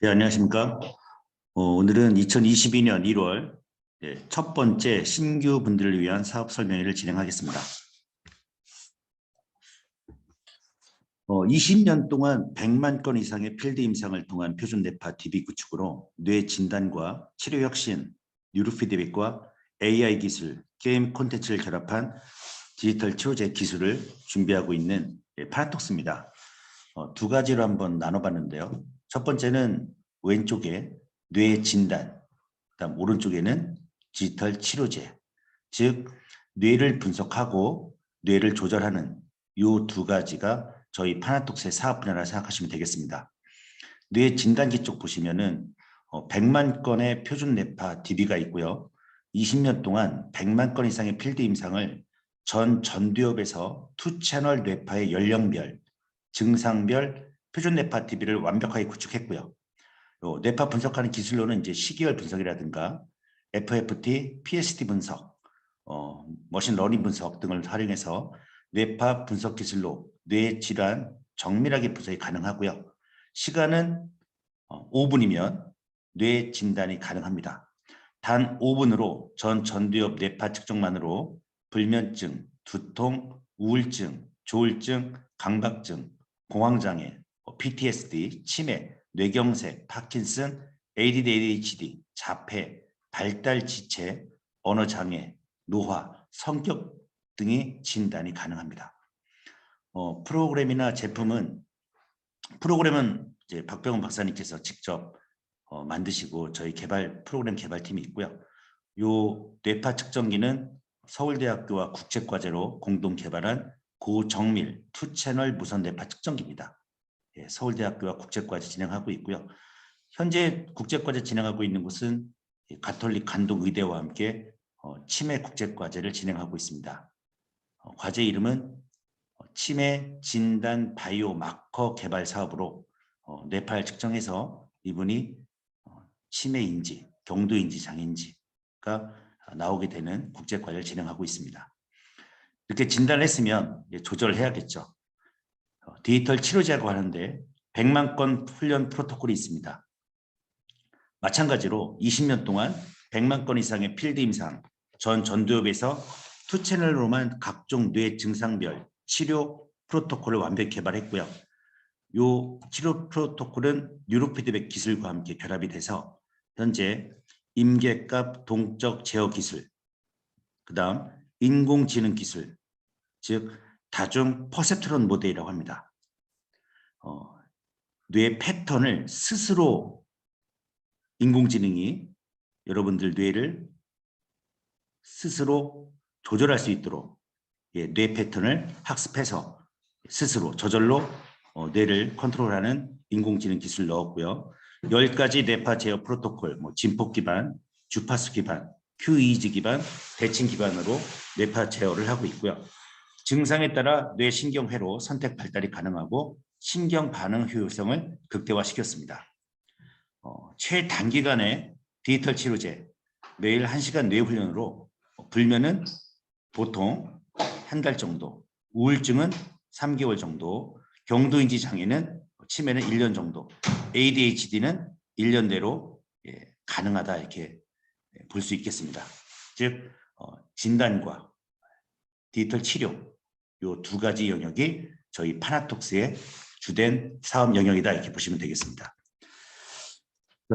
네, 안녕하십니까. 어, 오늘은 2022년 1월 첫 번째 신규 분들을 위한 사업 설명회를 진행하겠습니다. 어, 20년 동안 100만 건 이상의 필드 임상을 통한 표준 뇌파 DB 구축으로 뇌 진단과 치료 혁신, 뉴로 피드백과 AI 기술, 게임 콘텐츠를 결합한 디지털 치료제 기술을 준비하고 있는 예, 파라톡스입니다. 어, 두 가지로 한번 나눠봤는데요. 첫 번째는 왼쪽에 뇌 진단, 그다음 오른쪽에는 디지털 치료제, 즉 뇌를 분석하고 뇌를 조절하는 이 두 가지가 저희 파나톡스의 사업 분야라 생각하시면 되겠습니다. 뇌 진단기 쪽 보시면은 어, 100만 건의 표준 뇌파 DB가 있고요. 20년 동안 100만 건 이상의 필드 임상을 전 전두엽에서 투 채널 뇌파의 연령별, 증상별 표준 뇌파 DB를 완벽하게 구축했고요. 요 뇌파 분석하는 기술로는 이제 시계열 분석이라든가 FFT, PSD 분석, 어, 머신 러닝 분석 등을 활용해서 뇌파 분석 기술로 뇌 질환 정밀하게 분석이 가능하고요. 시간은 어, 5분이면 뇌 진단이 가능합니다. 단 5분으로 전 전두엽 뇌파 측정만으로 불면증, 두통, 우울증, 조울증, 강박증, 공황장애, PTSD, 치매, 뇌경색, 파킨슨, ADHD, 자폐, 발달 지체, 언어 장애, 노화, 성격 등의 진단이 가능합니다. 어, 프로그램이나 제품은 프로그램은 이제 박병훈 박사님께서 직접 어, 만드시고 저희 개발 프로그램 개발팀이 있고요. 요 뇌파 측정기는 서울대학교와 국제과제로 공동 개발한 고정밀 투 채널 무선 뇌파 측정기입니다. 예, 서울대학교와 국제과제 진행하고 있고요. 현재 국제과제 진행하고 있는 곳은 가톨릭 간독의대와 함께 어, 치매 국제과제를 진행하고 있습니다. 어, 과제 이름은 어, 치매 진단 바이오 마커 개발 사업으로 어, 뇌파를 측정해서 이분이 어, 치매인지 경도인지 장인지가 나오게 되는 국제과제를 진행하고 있습니다. 이렇게 진단을 했으면 조절을 해야겠죠. 어, 디지털 치료제라고 하는데 100만 건 훈련 프로토콜이 있습니다. 마찬가지로 20년 동안 100만 건 이상의 필드 임상, 전 전두엽에서 투 채널로만 각종 뇌 증상별 치료 프로토콜을 완벽히 개발했고요. 이 치료 프로토콜은 뉴로 피드백 기술과 함께 결합이 돼서 현재 임계값 동적 제어 기술, 그 다음 인공지능 기술, 즉 다중 퍼셉트론 모델이라고 합니다. 어, 뇌 패턴을 스스로 인공지능이 여러분들 뇌를 스스로 조절할 수 있도록 예, 뇌 패턴을 학습해서 스스로 저절로 어, 뇌를 컨트롤하는 인공지능 기술 을 넣었고요. 10가지 뇌파 제어 프로토콜, 뭐 진폭 기반, 주파수 기반, QEEG 기반, 대칭 기반으로 뇌파 제어를 하고 있고요. 증상에 따라 뇌신경회로 선택 발달이 가능하고 신경 반응 효율성을 극대화시켰습니다. 어, 최단기간에 디지털 치료제 매일 1시간 뇌 훈련으로 불면은 보통 한 달 정도, 우울증은 3개월 정도, 경도인지 장애는 치매는 1년 정도, ADHD는 1년 내로 예, 가능하다 이렇게 볼 수 있겠습니다. 즉 어, 진단과 디지털 치료 이두 가지 영역이 저희 파나톡스의 주된 사업 영역이다 이렇게 보시면 되겠습니다.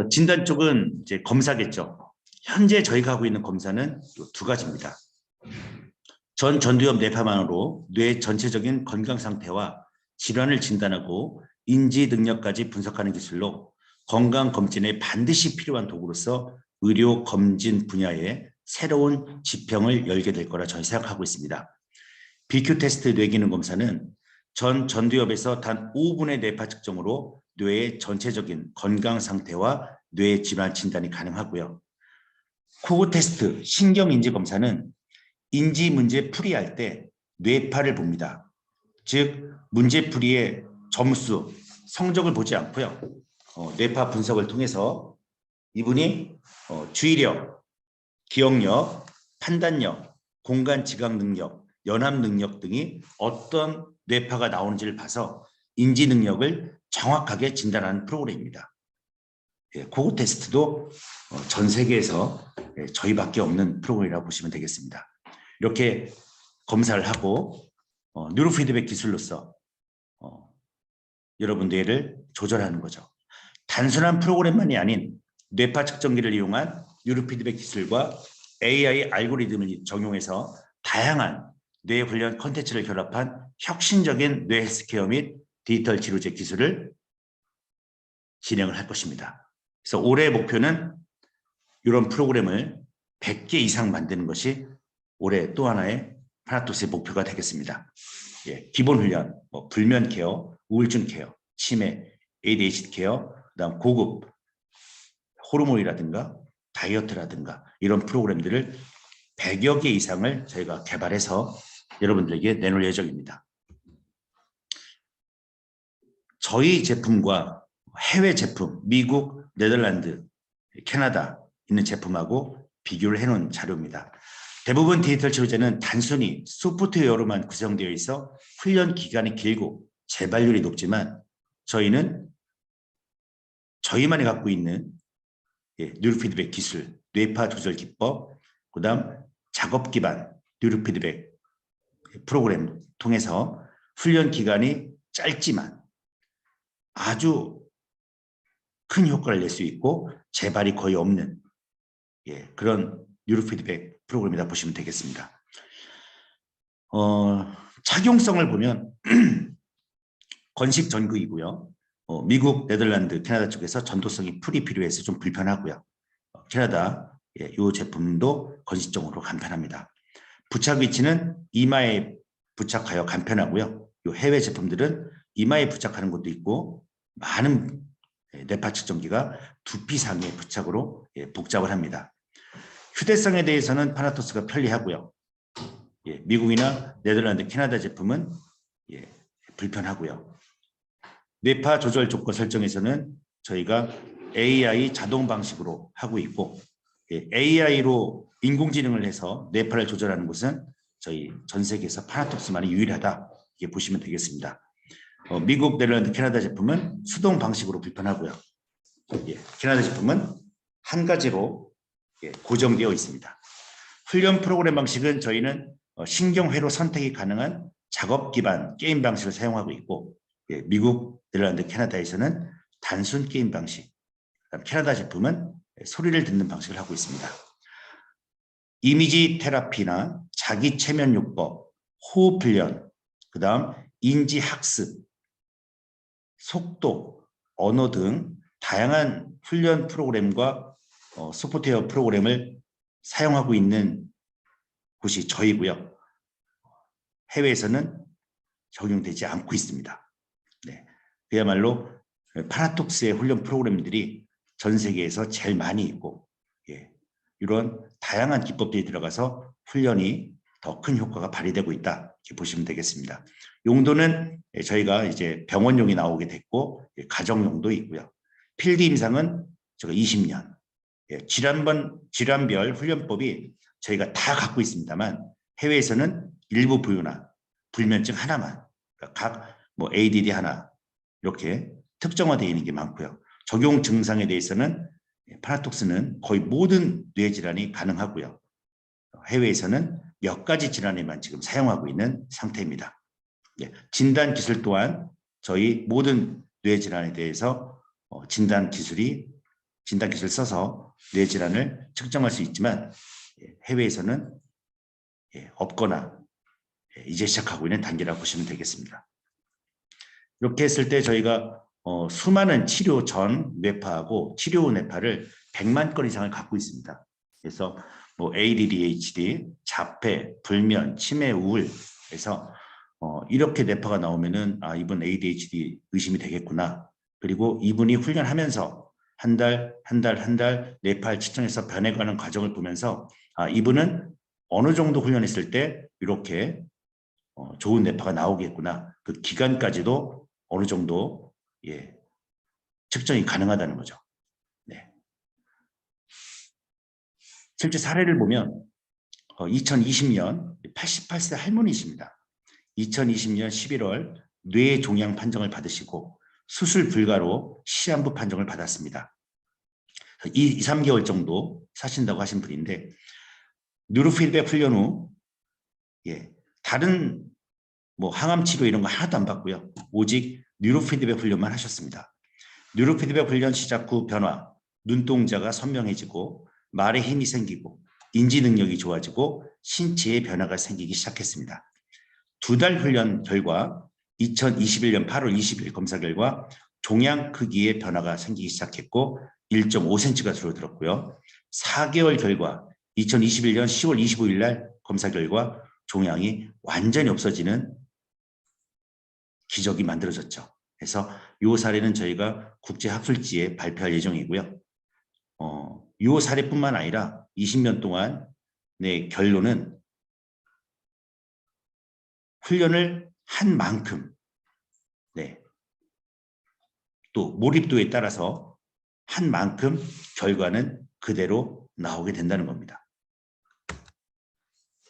진단 쪽은 이제 검사겠죠. 현재 저희가 하고 있는 검사는 두 가지입니다. 전 전두엽 뇌파만으로 뇌 전체적인 건강 상태와 질환을 진단하고 인지 능력까지 분석하는 기술로 건강 검진에 반드시 필요한 도구로서 의료 검진 분야에 새로운 지평을 열게 될 거라 저는 생각하고 있습니다. BQ 테스트 뇌기능 검사는 전 전두엽에서 단 5분의 뇌파 측정으로 뇌의 전체적인 건강 상태와 뇌 질환 진단이 가능하고요. 코그 테스트 신경인지 검사는 인지 문제 풀이할 때 뇌파를 봅니다. 즉 문제 풀이의 점수, 성적을 보지 않고요. 어, 뇌파 분석을 통해서 이분이 어, 주의력, 기억력, 판단력, 공간 지각 능력, 연합 능력 등이 어떤 뇌파가 나오는지를 봐서 인지 능력을 정확하게 진단하는 프로그램입니다. 예, 코고 테스트도 어, 전 세계에서 예, 저희밖에 없는 프로그램이라고 보시면 되겠습니다. 이렇게 검사를 하고 어, 뉴로 피드백 기술로서 어, 여러분 뇌를 조절하는 거죠. 단순한 프로그램만이 아닌 뇌파 측정기를 이용한 뉴로 피드백 기술과 AI 알고리즘을 적용해서 다양한 뇌 훈련 콘텐츠를 결합한 혁신적인 뇌 헬스케어 및 디지털 치료제 기술을 진행을 할 것입니다. 그래서 올해 목표는 이런 프로그램을 100개 이상 만드는 것이 올해 또 하나의 파나토스의 목표가 되겠습니다. 예, 기본 훈련, 뭐 불면 케어, 우울증 케어, 치매, ADHD 케어, 그다음 고급 호르몬이라든가 다이어트라든가 이런 프로그램들을 100여 개 이상을 저희가 개발해서 여러분들에게 내놓을 예정입니다. 저희 제품과 해외 제품, 미국, 네덜란드, 캐나다 있는 제품하고 비교를 해놓은 자료입니다. 대부분 디지털 치료제는 단순히 소프트웨어로만 구성되어 있어 훈련 기간이 길고 재발률이 높지만 저희는 저희만이 갖고 있는 예, 뉴로 피드백 기술, 뇌파 조절 기법, 그 다음 작업 기반 뉴로 피드백 프로그램 통해서 훈련 기간이 짧지만 아주 큰 효과를 낼 수 있고 재발이 거의 없는 예, 그런 뉴로 피드백 프로그램이다 보시면 되겠습니다. 어, 착용성을 보면 건식 전구이고요. 어, 미국, 네덜란드, 캐나다 쪽에서 전도성이 풀이 필요해서 좀 불편하고요. 어, 캐나다 예, 이 제품도 건식적으로 간편합니다. 부착 위치는 이마에 부착하여 간편하고요. 이 해외 제품들은 이마에 부착하는 것도 있고 많은 예, 뇌파 측정기가 두피 상에 부착으로 예, 복잡을 합니다. 휴대성에 대해서는 파나토스가 편리하고요. 예, 미국이나 네덜란드, 캐나다 제품은 예, 불편하고요. 뇌파 조절 조건 설정에서는 저희가 AI 자동 방식으로 하고 있고 예, AI로 인공지능을 해서 뇌파를 조절하는 것은 저희 전 세계에서 파나톡스만이 유일하다 이렇게 보시면 되겠습니다. 어, 미국, 네덜란드, 캐나다 제품은 수동 방식으로 불편하고요. 예, 캐나다 제품은 한 가지로 예, 고정되어 있습니다. 훈련 프로그램 방식은 저희는 어, 신경회로 선택이 가능한 작업 기반 게임 방식을 사용하고 있고 예, 미국, 네덜란드, 캐나다에서는 단순 게임 방식, 캐나다 제품은 소리를 듣는 방식을 하고 있습니다. 이미지 테라피나 자기 체면 요법, 호흡 훈련, 그다음 인지 학습, 속도, 언어 등 다양한 훈련 프로그램과 어, 소프트웨어 프로그램을 사용하고 있는 곳이 저희고요. 해외에서는 적용되지 않고 있습니다. 네. 그야말로 파라톡스의 훈련 프로그램들이 전 세계에서 제일 많이 있고 예. 이런 다양한 기법들이 들어가서 훈련이 더 큰 효과가 발휘되고 있다 이렇게 보시면 되겠습니다. 용도는 저희가 이제 병원용이 나오게 됐고 예, 가정용도 있고요. 필드 임상은 제가 20년 예, 질환번 질환별 훈련법이 저희가 다 갖고 있습니다만 해외에서는 일부 부유나 불면증 하나만 그러니까 각뭐 ADD 하나 이렇게 특정화되어 있는 게 많고요. 적용 증상에 대해서는 파라톡스는 거의 모든 뇌 질환이 가능하고요. 해외에서는 몇 가지 질환에만 지금 사용하고 있는 상태입니다. 예, 진단 기술 또한 저희 모든 뇌 질환에 대해서 어, 진단 기술이 진단 기술 써서 뇌 질환을 측정할 수 있지만 예, 해외에서는 예, 없거나 이제 시작하고 있는 단계라고 보시면 되겠습니다. 이렇게 했을 때 저희가 어, 수많은 치료 전 뇌파하고 치료 후 뇌파를 100만 건 이상을 갖고 있습니다. 그래서 뭐 ADHD, 자폐, 불면, 치매, 우울에서 어, 이렇게 뇌파가 나오면은 아 이분 ADHD 의심이 되겠구나. 그리고 이분이 훈련하면서 한 달, 한 달, 한 달 뇌파를 측정해서 변해가는 과정을 보면서 아 이분은 어느 정도 훈련했을 때 이렇게 어, 좋은 뇌파가 나오겠구나. 그 기간까지도 어느 정도 예, 측정이 가능하다는 거죠. 네. 실제 사례를 보면 어, 2020년 88세 할머니십니다. 2020년 11월 뇌종양 판정을 받으시고 수술 불가로 시한부 판정을 받았습니다. 2, 2 3개월 정도 사신다고 하신 분인데 뉴로 피드백 훈련 후 예, 다른 뭐 항암 치료 이런 거 하나도 안 받고요. 오직 뉴로 피드백 훈련만 하셨습니다. 뉴로 피드백 훈련 시작 후 변화, 눈동자가 선명해지고 말에 힘이 생기고 인지 능력이 좋아지고 신체의 변화가 생기기 시작했습니다. 두 달 훈련 결과 2021년 8월 20일 검사 결과 종양 크기의 변화가 생기기 시작했고 1.5cm가 줄어들었고요. 4개월 결과 2021년 10월 25일 날 검사 결과 종양이 완전히 없어지는 기적이 만들어졌죠. 그래서 이 사례는 저희가 국제학술지에 발표할 예정이고요. 어, 이 사례뿐만 아니라 20년 동안 내 결론은 훈련을 한 만큼 네. 또 몰입도에 따라서 한 만큼 결과는 그대로 나오게 된다는 겁니다.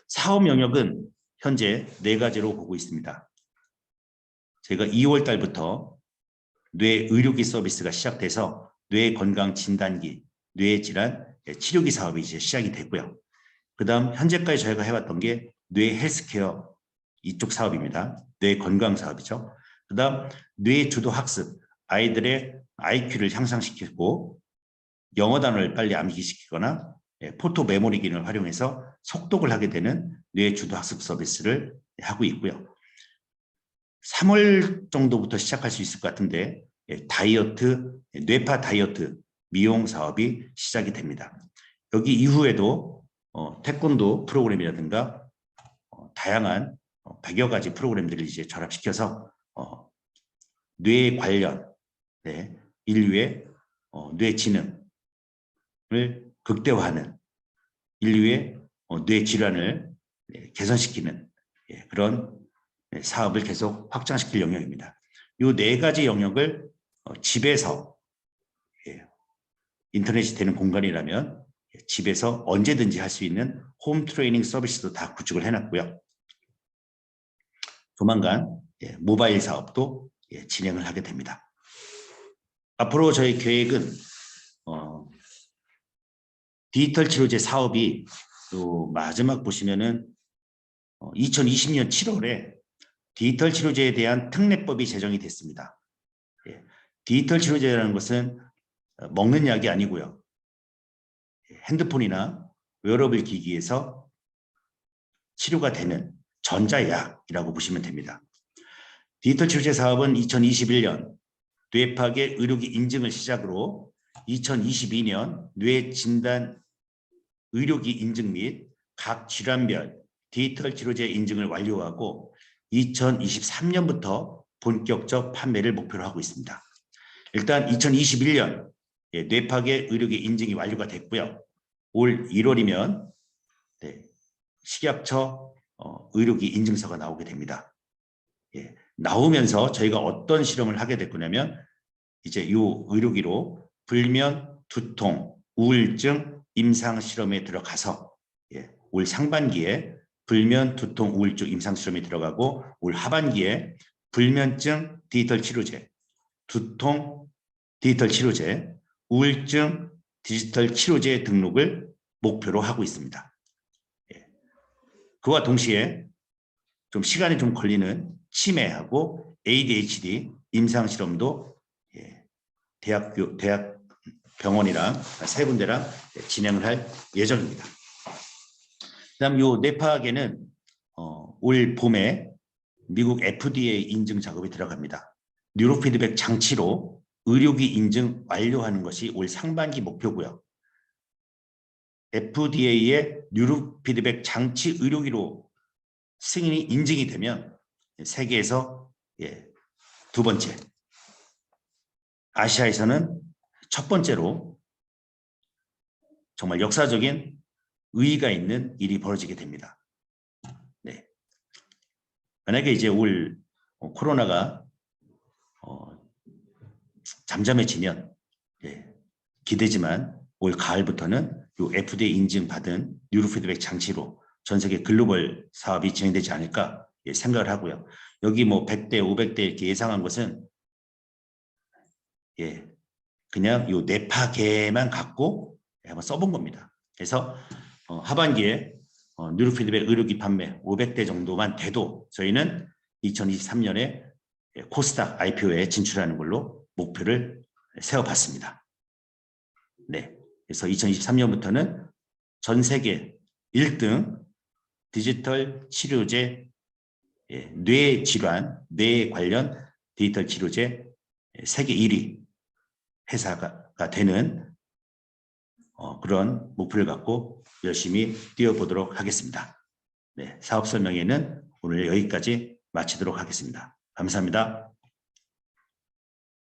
사업 영역은 현재 네 가지로 보고 있습니다. 제가 2월 달부터 뇌 의료기 서비스가 시작돼서 뇌 건강 진단기, 뇌 질환 치료기 사업이 이제 시작이 됐고요. 그다음 현재까지 저희가 해왔던 게 뇌 헬스케어 이쪽 사업입니다. 뇌 건강 사업이죠. 그다음 뇌 주도 학습, 아이들의 IQ를 향상시키고 영어 단어를 빨리 암기시키거나 예, 포토 메모리 기능을 활용해서 속독을 하게 되는 뇌 주도 학습 서비스를 하고 있고요. 3월 정도부터 시작할 수 있을 것 같은데 예, 다이어트, 뇌파 다이어트 미용 사업이 시작이 됩니다. 여기 이후에도 어, 태권도 프로그램이라든가 어, 다양한 어, 100여 가지 프로그램들을 이제 결합시켜서 어, 뇌 관련 네, 인류의 어, 뇌 지능을 극대화하는 인류의 어, 뇌 질환을 네, 개선시키는 예, 그런 네, 사업을 계속 확장시킬 영역입니다. 이 네 가지 영역을 어, 집에서 예, 인터넷이 되는 공간이라면 예, 집에서 언제든지 할 수 있는 홈 트레이닝 서비스도 다 구축을 해놨고요. 조만간 예, 모바일 사업도 예, 진행을 하게 됩니다. 앞으로 저희 계획은 어, 디지털 치료제 사업이 또 마지막 보시면은 어, 2020년 7월에 디지털 치료제에 대한 특례법이 제정이 됐습니다. 예, 디지털 치료제라는 것은 어, 먹는 약이 아니고요. 예, 핸드폰이나 웨어러블 기기에서 치료가 되는 전자약이라고 보시면 됩니다. 디지털 치료제 사업은 2021년 뇌파계 의료기 인증을 시작으로 2022년 뇌 진단 의료기 인증 및 각 질환별 디지털 치료제 인증을 완료하고 2023년부터 본격적 판매를 목표로 하고 있습니다. 일단 2021년 예, 뇌파계 의료기 인증이 완료가 됐고요. 올 1월이면 네, 식약처 어, 의료기 인증서가 나오게 됩니다. 예, 나오면서 저희가 어떤 실험을 하게 될 거냐면 이제 이 의료기로 불면, 두통, 우울증 임상 실험에 들어가서 예, 올 상반기에 불면, 두통, 우울증 임상 실험에 들어가고 올 하반기에 불면증 디지털 치료제, 두통 디지털 치료제, 우울증 디지털 치료제 등록을 목표로 하고 있습니다. 예. 그와 동시에 좀 시간이 좀 걸리는 치매하고 ADHD 임상 실험도 예, 대학교 대학 병원이랑 세 군데랑 진행을 할 예정입니다. 그다음 요 뇌파학에는 어, 올 봄에 미국 FDA 인증 작업이 들어갑니다. 뉴로피드백 장치로 의료기 인증 완료하는 것이 올 상반기 목표고요. FDA의 뉴로피드백 장치 의료기로 승인이 인증이 되면 세계에서 예, 두 번째, 아시아에서는 첫 번째로 정말 역사적인 의의가 있는 일이 벌어지게 됩니다. 네. 만약에 이제 올 어, 코로나가 어, 잠잠해지면 예, 기대지만 올 가을부터는 요 FDA 인증 받은 뉴로 피드백 장치로 전 세계 글로벌 사업이 진행되지 않을까 예, 생각을 하고요. 여기 뭐 100대, 500대 이렇게 예상한 것은 예, 그냥 요 뇌파계만 갖고 한번 써본 겁니다. 그래서 어, 하반기에 어, 뉴로피드백 의료기 판매 500대 정도만 돼도 저희는 2023년에 코스닥 IPO에 진출하는 걸로 목표를 세워봤습니다. 네, 그래서 2023년부터는 전 세계 1등 디지털 치료제 예, 뇌 질환, 뇌 관련 디지털 치료제 예, 세계 1위 회사가 되는 어, 그런 목표를 갖고 열심히 뛰어보도록 하겠습니다. 네, 사업 설명회는 오늘 여기까지 마치도록 하겠습니다. 감사합니다.